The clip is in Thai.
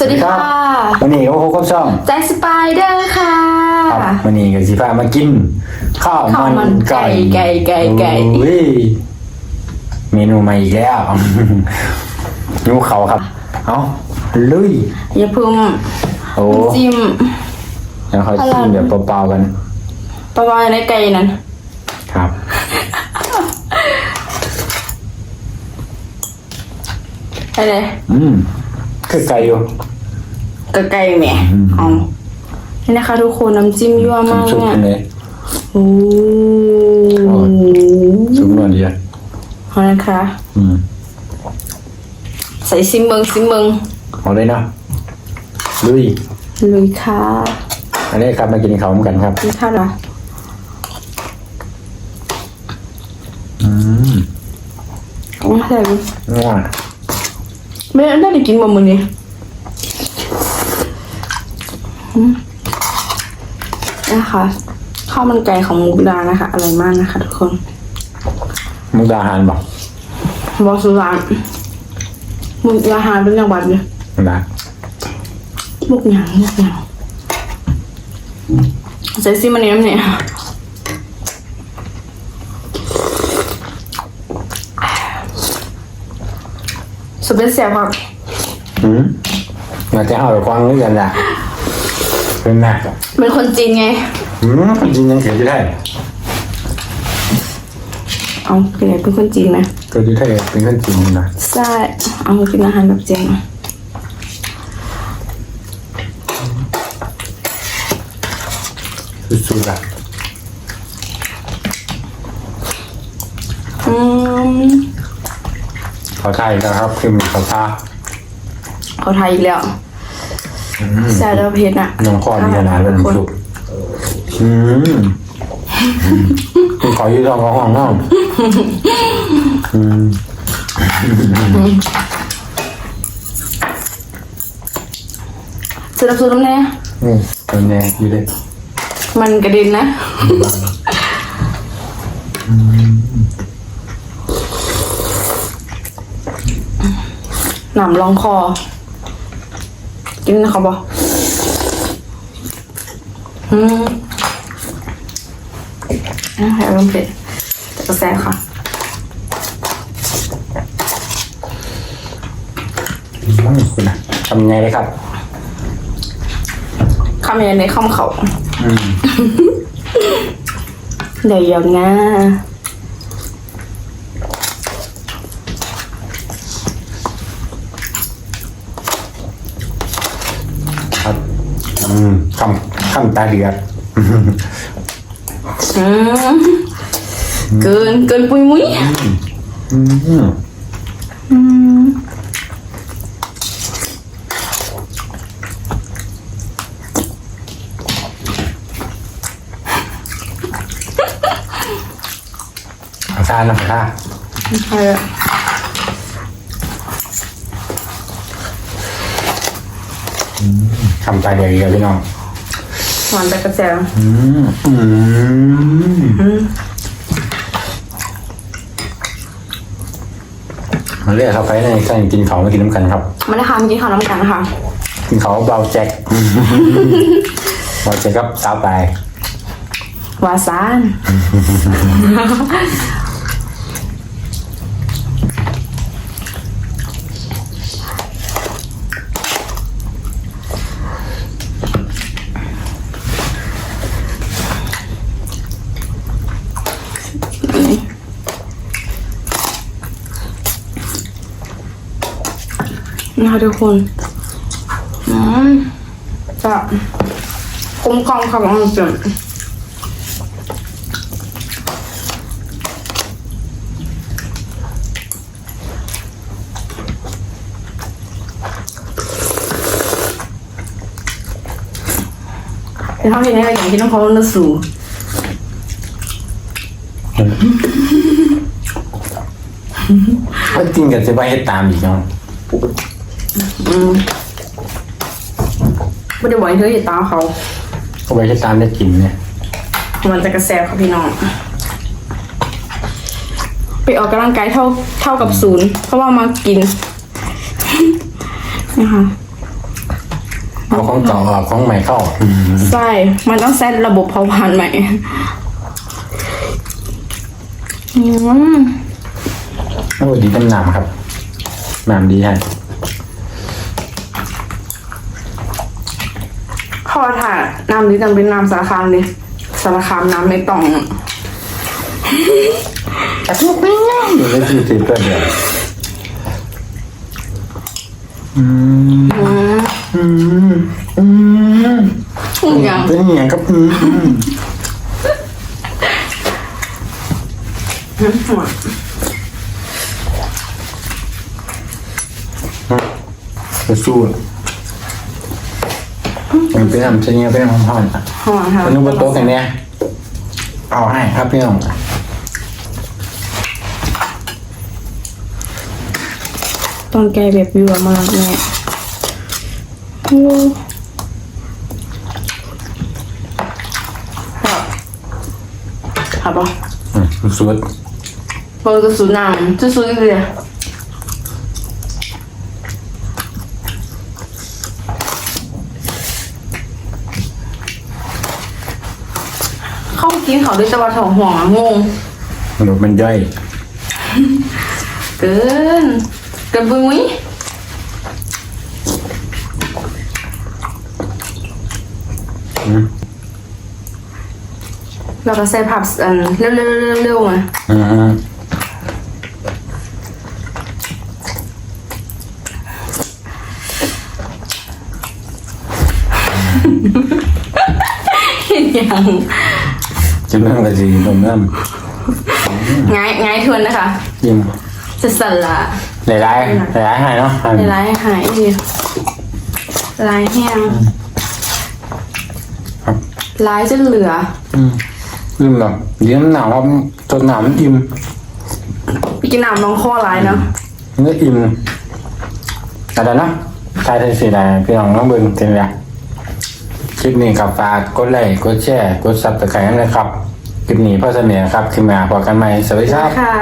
สวัสดีค่ะวันนี้โอ้โหก็ช่องใจสไปเดอร์ค่ะครับวันนี้กับสีฟ้ามากิน ข้าวข้าวมัมันนไก่ไก่ไก่ไก่โอ้ยเมนูใหม่อีกแล้วนิ้วเขาครับ เอาลุยอย่าเพิ่งโอ้น้ำจิ้มเดี๋ยวเขาอะไรชิมแบบเปล่าๆกันประมาณในไก่นั้น ครับไปเลยอืม คือไก่อยู่กับไก่แหม่เอานี่นะคะ ทุกคนน้ำจิ้มยั่วมากสุกเนี่ยๆเลยโอ้โอ้สุกนวลดีอะเอานะคะ อืมใส่ซิมเบิงซิมเบิงเอาเลยเนาะลุยลุยค่ะอันนี้ครับมากินเขาวเหมือนกันครับ นี่ค่ะเหรออืมเอาใส่ดิง่วง ไม่ได้ได้กินบ่มื้อนี้อืมนะคะข้าวมันไก่ของมุกดานะคะอร่อยมากนะคะ ทุกคนมุกดาหารบอกบอสุรานมุกดาหารเป็นจังหวัดเลยนะมุกหยังมุกหยังใส่ซิมันนี้เนี่ย สเปซเซียครับอืมมาจะเอาไปควางด้วยกันละเป็นไงเป็นคนจีนไง อืมจริงยังเสียจะได้เอาเป็นไงเป็นคนจีนไหมก็จะได้เป็นคนจริงนะใช่เอามากินอาหารแบบจีนสุดๆอะอืม เขาไทยนะครับคือมีเขาท่าเขาไทยอีกแล้วแซ่บแล้วเผ็ดอะน้องข้อมีขนาดเป็นสุกอืมคุณขอยืดท้องเขาห้องน้องอืมสนับสนุนแน่อืมเป็นไงอยู่เลยมันกระเด็นนะ หนำรองคอ กินเขาบอกอืมอะให้อารมณ์เผ็ดแต่ก็แซ่บค่ะอืมคุณนะทำไงเลยครับคำยังในคำเขาอืม เดี๋ยวอย่างนะ ครับ อืมคำคำตาเดือดอืมเกินเกินปุยมุ้ยอืมอืมเอาท่านะท่าใช่อะ คำตาเดือดอีกแล้วพี่น้องหวานแต่กระแจอืมอืมมาเรียกครับไปในการกินเขาวมากินน้ำกันครับมาได้ค่ะเมื่อกี้ข่าวน้ำกันนะคะกินเขาวเบาแจ็คเบาแจ็คครับสาวตายวาซาน นะคะทุกคนอืมจะคุ้มครองค่ะมันจะเป็นเท่าที่นี้อย่างที่น้องเขาเนื้อสูงก็กินกันจะไปให้ตามอีกเนาะ ไม่ได้บอกให้เธออย่าตามเขาก็ไปให้ตามได้กินเนี่ยมันจะกระแสค่ะพี่น้อง ไปออกกำลังกายเท่าเท่ากับศูนย์เพราะว่ามากินนะคะเอาของเก่าออกของใหม่เข้าใช่มันต้องเซตระบบเผาผลาญใหม่อืมโอ้ดีน้ำหนามครับหนามดีฮะ อถ่ายน้ำนี้ต้องเป็นน้ำสารคามดิสารคามน้ำไม่ต้องแต่ทุกปีเนี่ยอยู่ในที่ติดก็เดียอืมอืมอืมอย่างเป็นอย่างกับอืมอืมจะสู้ มันเป็นน้ำเชียงเป็นน้ำหอมๆอะหอมค่ะมันนึกว่าโต๊ะอย่างเนี้ยเอาให้ครับพี่น้องต้องแกแบบยัวมากเนี่ยโอ้ครับครับปะอืมสุ เราจะสูน้ำจะสูอีกเลยเข้ากินเขาด้วยจังหวะถองห่วงอะงงหนูมันย่อยเกินเกินปุ้ยอืมเราก็ใส่ผับอันเร็วๆๆๆๆๆมาอืมเห็นยัง จะเริ่มกันสิเริ่มเริ่มง่ายง่ายทวนนะคะยิ้มจะสั่นละหลายๆหลายๆให้เนาะในร้ายหายดิลายแห้งครับลายจนเหลือ อืมยิ้มแบบเลี้ยงหนาวครับจนหนาวมันอิ่มไปกินน้ำน้องข้อลายเนาะมันก็อิ่มอะไรนะใครที่สีแดงพี่น้องน้องเบิ้งเป็นไง คลิปนี้กับฝากกดไลค์กดแชร์กดซับสไครต์นะครับ คลิปนี้พ่อเสนอครับขึ้นมาพอกันใหม่สวัสดีครับ ค่ะ